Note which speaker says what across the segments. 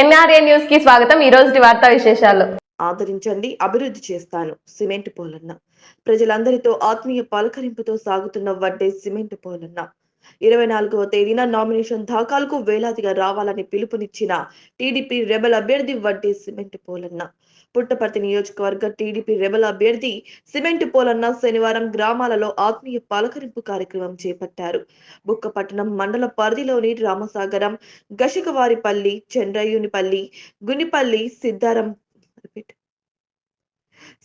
Speaker 1: NRA న్యూస్కి స్వాగతం ఈ రోజు వార్తా విశేషాలు.
Speaker 2: ఆదరించండి అభివృద్ధి చేస్తాను సిమెంట్ పోలన్న. ప్రజలందరితో ఆత్మీయ పలకరింపుతో సాగుతున్న వడ్డే సిమెంట్ పోలన్న. ఇరవై నాలుగవ తేదీన నామినేషన్ దాఖలకు వేలాదిగా రావాలని పిలుపునిచ్చిన టీడీపీ రెబల్ అభ్యర్థి వడ్డే సిమెంట్ పోలన్న. పుట్టపర్తి నియోజకవర్గ టీడీపీ రెబల్ అభ్యర్థి సిమెంట్ పోలన్న శనివారం గ్రామాలలో ఆత్మీయ పలకరింపు కార్యక్రమం చేపట్టారు. బుక్కపట్టణం మండల పరిధిలోని రామసాగరం గశకవారిపల్లి చంద్రయ్యునిపల్లి గునిపల్లి సిద్ధారం రిపీట్.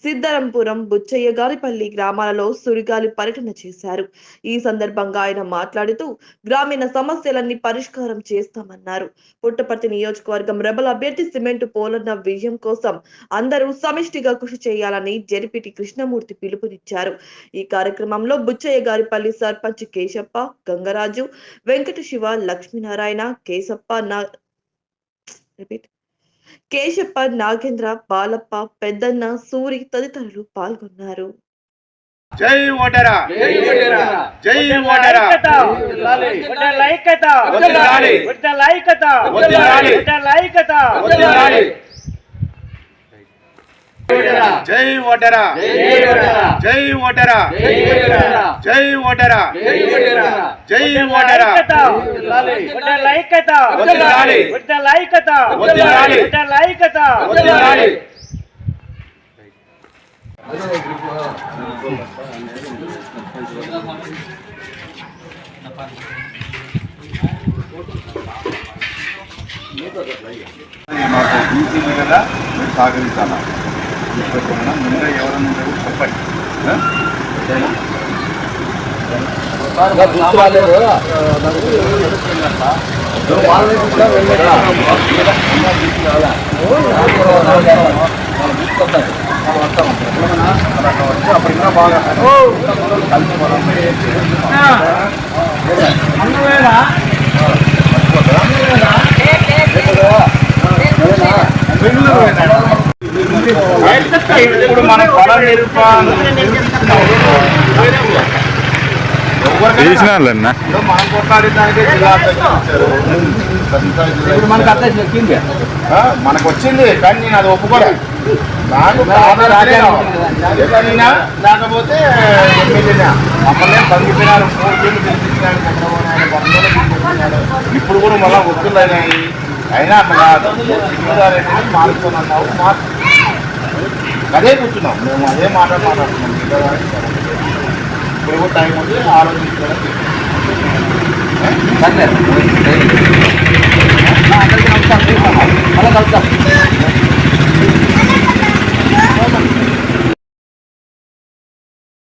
Speaker 2: సిద్ధరంపురం బుచ్చయ్యగారిపల్లి గ్రామాలలో సుడిగాలి పర్యటన చేశారు. ఈ సందర్భంగా ఆయన మాట్లాడుతూ గ్రామీణ సమస్యలన్నీ పరిష్కారం చేస్తామన్నారు. పుట్టపర్తి నియోజకవర్గం రెబల్ అభ్యర్థి సిమెంట్ పోలన్న విజయం కోసం అందరూ సమిష్టిగా కృషి చేయాలని జరిపిటి కృష్ణమూర్తి పిలుపునిచ్చారు. ఈ కార్యక్రమంలో బుచ్చయ్య గారిపల్లి సర్పంచ్ కేశప్ప గంగరాజు వెంకట శివ లక్ష్మీనారాయణ కేశప్ప నా రిపీట్. కేశప్ప నాగేంద్ర బాలప్ప పెద్దన్న సూరి తదితరులు పాల్గొన్నారు.
Speaker 3: జై ఓటరా!
Speaker 4: జై ఓటరా.
Speaker 3: జై ఓటరా
Speaker 4: వడ్డల ఐక్యత!
Speaker 3: వడ్డలాలి.
Speaker 4: వడ్డల
Speaker 3: జై ఓటరా
Speaker 4: జై ఓటరా.
Speaker 3: జై ఓటరా
Speaker 4: జై ఓటరా. వడ్డల ఐక్యత
Speaker 3: వడ్డలాలి. మాకు బీసీలు కదా సహకరించాలా తీసుకొచ్చామన్నా ముందుగా ఎవరన్నా ఉంటే చెప్పండి. అప్పుడు ఇంకా బాగా కలిసి మనం ఇప్పుడు మన పడ నిరూపణ ఇప్పుడు మనం జిల్లా అధ్యక్షులు
Speaker 4: మనకు అధ్యక్షులు ఎక్కింది
Speaker 3: ఆ, మనకు వచ్చింది కానీ నేను అది ఒప్పుకోలే. నాకు ఎక్కడైనా లేకపోతే ఎమ్మెల్యేనా మూడు ఇప్పుడు కూడా మళ్ళీ ఒత్తులు అయినాయి. అయినా అట్లా కాదు. మార్చుకున్నావు మార్చు అదే కూర్చున్నాం. మేము అదే మాట మాట్లాడుతున్నాం. ఇప్పుడు టైం ఉంది ఆలోచించడం
Speaker 4: అందరికీ నమస్కారం. మళ్ళీ కలుద్దాం.